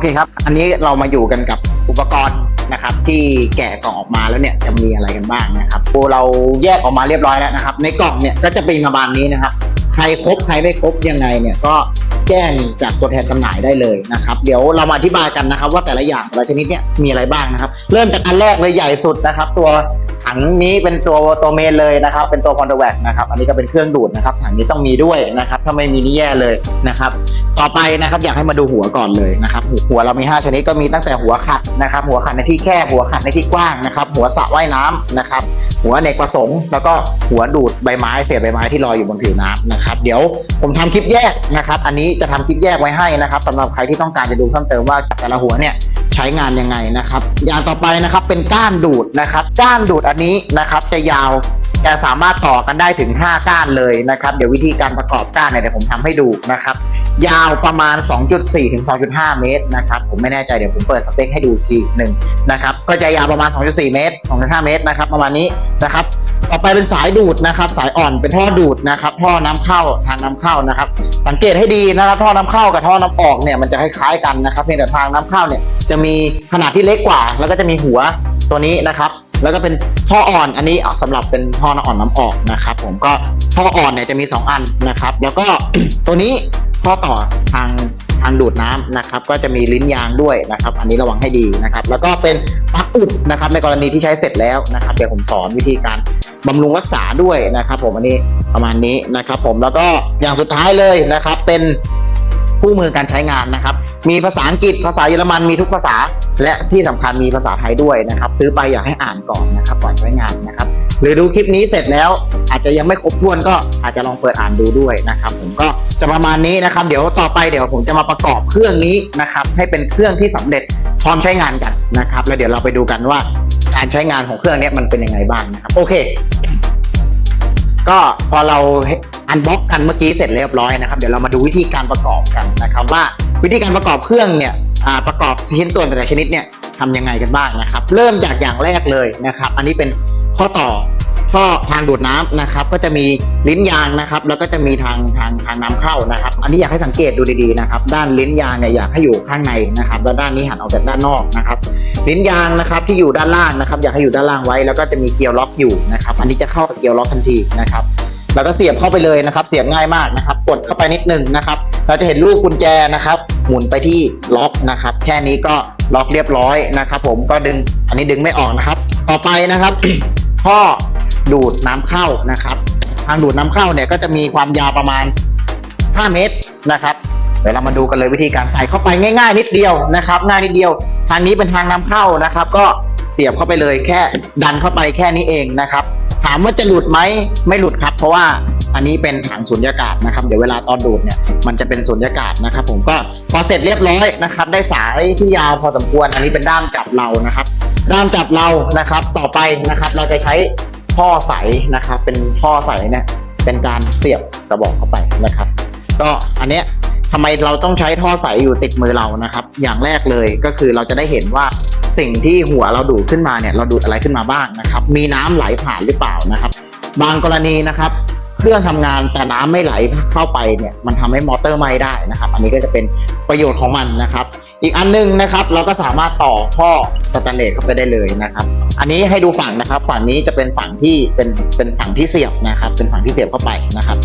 เคครับ อันนี้เรามาอยู่กันกับอุปกรณ์นะครับ ที่แกะกล่องออกมาแล้วเนี่ยจะมีอะไรกันบ้างนะครับพอเราแยกออกมาเรียบร้อยแล้วนะครับ ในกล่องเนี่ยก็จะเป็นประมาณนี้นะครับ ใครครบใครไม่ครบยังไงเนี่ยก็แจ้งจากตัวแทนจำหน่ายได้เลยนะครับ เดี๋ยวเรามาอธิบายกันนะครับ ว่าแต่ละอย่างแต่ละชนิดเนี่ยมีอะไรบ้างนะครับ เริ่มจากอันแรกเลยใหญ่สุดนะครับ ตัว ถังนี้เป็นตัวตัวเมนเลยนะครับ เป็นตัวคอนเทแวกนะครับ อันนี้ก็เป็นเครื่องดูดนะครับ ถังนี้ต้องมีด้วยนะครับ ถ้าไม่มีนี่แย่เลยนะครับ ต่อไปนะครับอยากให้มาดูหัวก่อนเลยนะครับ หัวเรามี 5 ชนิดก็มีตั้งแต่หัวขัดนะครับ หัวขัดในที่แคบ หัวขัดในที่กว้างนะครับ หัวสระว่ายน้ำนะครับ หัวเนกประสงค์ แล้วก็หัวดูดใบไม้เศษใบไม้ที่ลอยอยู่บนผิวน้ำนะครับ เดี๋ยวผมทำคลิปแยกนะครับ อันนี้จะทำคลิปแยกไว้ให้นะครับสำหรับใครที่ต้องการจะดูเพิ่มเติมว่าแต่ละหัวเนี่ยใช้งานยังไงนะครับ อย่างต่อไปนะครับเป็นก้านดูดนะครับ ก้านดูดอันนี้นะครับจะยาวจะสามารถต่อกันได้ถึง 5 ก้านเลยนะครับ เดี๋ยววิธีการประกอบก้านเนี่ยเดี๋ยวผมทำให้ดูนะครับ ยาวประมาณ 2.4 ถึง 2.5 เมตรนะครับ ผมไม่แน่ใจเดี๋ยวผมเปิดสเปคให้ดูทีหนึ่งนะครับ ก็จะยาวประมาณ 2.4 เมตร 2.5 เมตรนะครับ ประมาณนี้นะครับ ต่อไปเป็นสายดูดนะครับ สายอ่อนเป็นท่อดูดนะครับ ท่อน้ำเข้าทางน้ำเข้านะครับ สังเกตให้ดีนะครับ ท่อน้ำเข้ากับท่อน้ำออกเนี่ยมันจะคล้ายๆกันนะครับ เพียงแต่ทางน้ำเข้าเนี่ยจะมีขนาดที่เล็กกว่า แล้วก็จะมีหัวตัวนี้นะครับ แล้วก็เป็นท่ออ่อนอันนี้เอาสำหรับเป็นท่อน้ำอ่อนน้ำออกนะครับ ผมก็ท่ออ่อนเนี่ยจะมี 2 อันนะครับ แล้วก็ตัวนี้ข้อต่อทางทางดูดน้ำนะครับ ก็จะมีลิ้นยางด้วยนะครับ อันนี้ระวังให้ดีนะครับ แล้วก็เป็นปลั๊กอุดนะครับ ในกรณีที่ใช้เสร็จแล้วนะครับเดี๋ยวผมสอนวิธีการบำรุงรักษาด้วยนะครับ ผมอันนี้ประมาณนี้นะครับ ผมแล้วก็อย่างสุดท้ายเลยนะครับ เป็นคู่มือการใช้งานนะครับ มีภาษาอังกฤษภาษาเยอรมันมีทุกภาษา และที่สำคัญมีภาษาไทยด้วยนะครับ ซื้อไปอยากให้อ่านก่อนนะครับก่อนใช้งานนะครับ หรือดูคลิปนี้เสร็จแล้วอาจจะยังไม่ครบถ้วนก็อาจจะลองเปิดอ่านดูด้วยนะครับผมก็จะประมาณนี้นะครับ เดี๋ยวต่อไปเดี๋ยวผมจะมาประกอบเครื่องนี้นะครับให้เป็นเครื่องที่สำเร็จพร้อมใช้งานกันนะครับ แล้วเดี๋ยวเราไปดูกันว่าการใช้งานของเครื่องนี้มันเป็นยังไงบ้างนะครับโอเค ก็พอเรา อันบ็อกกันเมื่อกี้เสร็จเรียบร้อยนะครับ เดี๋ยวเรามาดูวิธีการประกอบกันนะครับ ว่าวิธีการประกอบเครื่องเนี่ยประกอบชิ้นส่วนแต่ละชนิดเนี่ยทำยังไงกันบ้างนะครับ เริ่มจากอย่างแรกเลยนะครับ อันนี้เป็นข้อต่อท่อทางดูดน้ำนะครับ ก็จะมีลิ้นยางนะครับ แล้วก็จะมีทางทางทางน้ำเข้านะครับ อันนี้อยากให้สังเกตดูดีๆนะครับ ด้านลิ้นยางเนี่ยอยากให้อยู่ข้างในนะครับ แล้วด้านนี้หันออกจากด้านนอกนะครับ ลิ้นยางนะครับที่อยู่ด้านล่างนะครับ อยากให้อยู่ด้านล่างไว้ แล้วก็จะมีเกลียวล็อกอยู่นะครับ อันนี้จะเข้ากับเกียวล็อกทันทีนะครับ แล้วก็เสียบเข้าไปเลยนะครับ เสียบง่ายมากนะครับ กดเข้าไปนิดนึงนะครับ เราจะเห็นลูกกุญแจนะครับ หมุนไปที่ล็อกนะครับ แค่นี้ก็ล็อกเรียบร้อยนะครับ ผมก็ดึงอันนี้ดึงไม่ออกนะครับ ต่อไปนะครับท่อดูดน้ำเข้านะครับ ทางดูดน้ำเข้าเนี่ยก็จะมีความยาวประมาณ 5 เมตรนะครับ เดี๋ยวเรามาดูกันเลยวิธีการใส่เข้าไปง่ายๆ นิดเดียวนะครับ ง่ายนิดเดียว ทางนี้เป็นทางนำเข้านะครับ ก็เสียบเข้าไปเลยแค่ดันเข้าไปแค่นี้เองนะครับ ถามว่าจะหลุดไหมไม่หลุดครับ เพราะว่าอันนี้เป็นถังสุญญากาศนะครับ เดี๋ยวเวลาตอนดูดเนี่ยมันจะเป็นสุญญากาศนะครับ ผมก็พอเสร็จเรียบร้อยนะครับ ได้สายที่ยาวพอสมควร อันนี้เป็นด้ามจับเรานะครับ ด้ามจับเรานะครับ ต่อไปนะครับ เราจะใช้ท่อใสนะครับ เป็นท่อใสเนี่ยเป็นการเสียบกระบอกเข้าไปนะครับ ก็อันเนี้ย ทำไมเราต้องใช้ท่อใสอยู่ติดมือเรานะครับ อย่างแรกเลยก็คือเราจะได้เห็นว่าสิ่งที่หัวเราดูดขึ้นมาเนี่ยเราดูดอะไรขึ้นมาบ้างนะครับ มีน้ำไหลผ่านหรือเปล่านะครับ บางกรณีนะครับ เครื่องทำงานแต่น้ำไม่ไหลเข้าไปเนี่ยมันทำให้มอเตอร์ไหม้ได้นะครับ อันนี้ก็จะเป็นประโยชน์ของมันนะครับ อีกอันหนึงนะครับ เราก็สามารถต่อท่อสแตนเลสเข้าไปได้เลยนะครับ อันนี้ให้ดูฝั่งนะครับ ฝั่งนี้จะเป็นฝั่งที่เป็นเป็นฝั่งที่เสียบนะครับ เป็นฝั่งที่เสียบเข้าไปนะครับ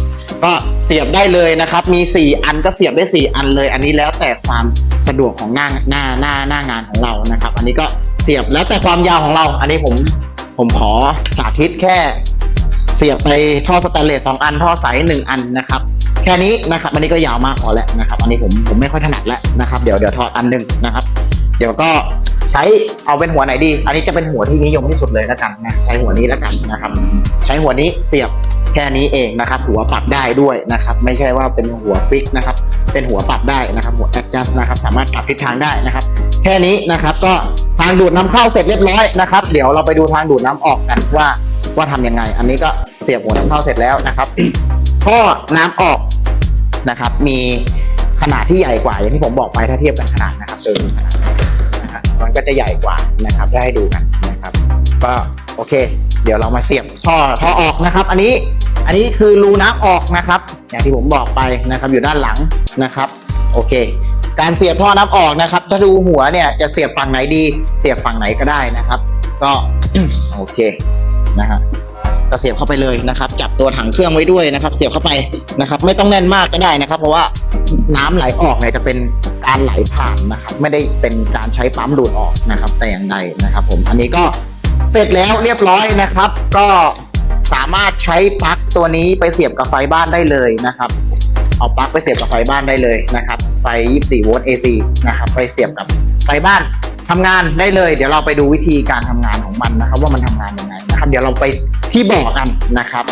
ก็เสียบได้เลยนะครับ มี 4 อันก็เสียบได้ 4 อันเลย อันนี้แล้วแต่ความสะดวกของหน้าหน้าหน้าหน้างานของเรานะครับ อันนี้ก็เสียบแล้วแต่ความยาวของเรา อันนี้ผมผมขอสาธิตแค่ เสียบไปท่อสแตนเลสสองอัน ท่อใสหนึ่งอันนะครับ แค่นี้นะครับอันนี้ก็ยาวมากพอแล้วนะครับ อันนี้ผมผมไม่ค่อยถนัดแล้วนะครับ เดี๋ยวเดี๋ยวถอดอันหนึ่งนะครับ เดี๋ยวก็ใช้เอาเป็นหัวไหนดี อันนี้จะเป็นหัวที่นิยมที่สุดเลยแล้วกันนะใช้หัวนี้แล้วกันนะครับ ใช้หัวนี้เสียบแค่นี้เองนะครับ หัวปรับได้ด้วยนะครับ ไม่ใช่ว่าเป็นหัวฟิกนะครับ เป็นหัวปรับได้นะครับ หัว adjust นะครับ สามารถปรับทิศทางได้นะครับ แค่นี้นะครับ ก็ทางดูดน้ำเข้าเสร็จเรียบร้อยนะครับ เดี๋ยวเราไปดูทางดูดน้ำออกกันว่า ว่าทำยังไง อันนี้ก็เสียบหัวน้ำเข้าเสร็จแล้วนะครับท่อน้ำออกนะครับ มีขนาดที่ใหญ่กว่าอย่างที่ผมบอกไปถ้าเทียบกันขนาดนะครับเดินขนาดนะฮะมันก็จะใหญ่กว่านะครับได้ให้ดูกันนะครับ ก็โอเค เดี๋ยวเรามาเสียบท่อท่อออกนะครับ อันนี้อันนี้คือรูน้ำออกนะครับ อย่างที่ผมบอกไปนะครับอยู่ด้านหลังนะครับ โอเค การเสียบท่อน้ำออกนะครับ ถ้าดูหัวเนี่ยจะเสียบฝั่งไหนดี เสียบฝั่งไหนก็ได้นะครับ ก็โอเค นะฮะก็เสียบเข้าไปเลยนะครับ จับตัวถังเครื่องไว้ด้วยนะครับ เสียบเข้าไปนะครับ ไม่ต้องแน่นมากก็ได้นะครับ เพราะว่าน้ำไหลออกเนี่ยจะเป็นการไหลผ่านนะครับ ไม่ได้เป็นการใช้ปั๊มดูดออกนะครับ แต่อย่างใดนะครับ ผมอันนี้ก็เสร็จแล้วเรียบร้อยนะครับ ก็สามารถใช้ปลั๊กตัวนี้ไปเสียบกับไฟบ้านได้เลยนะครับ เอาปลั๊กไปเสียบกับไฟบ้านได้เลยนะครับ ไฟ 24 โวลต์ AC นะครับ ไปเสียบกับไฟบ้านทำงานได้เลย เดี๋ยวเราไปดูวิธีการทำงานของมันนะครับ ว่ามันทำงานยังไง นะครับ เดี๋ยวเราไปที่บ่อกันนะครับ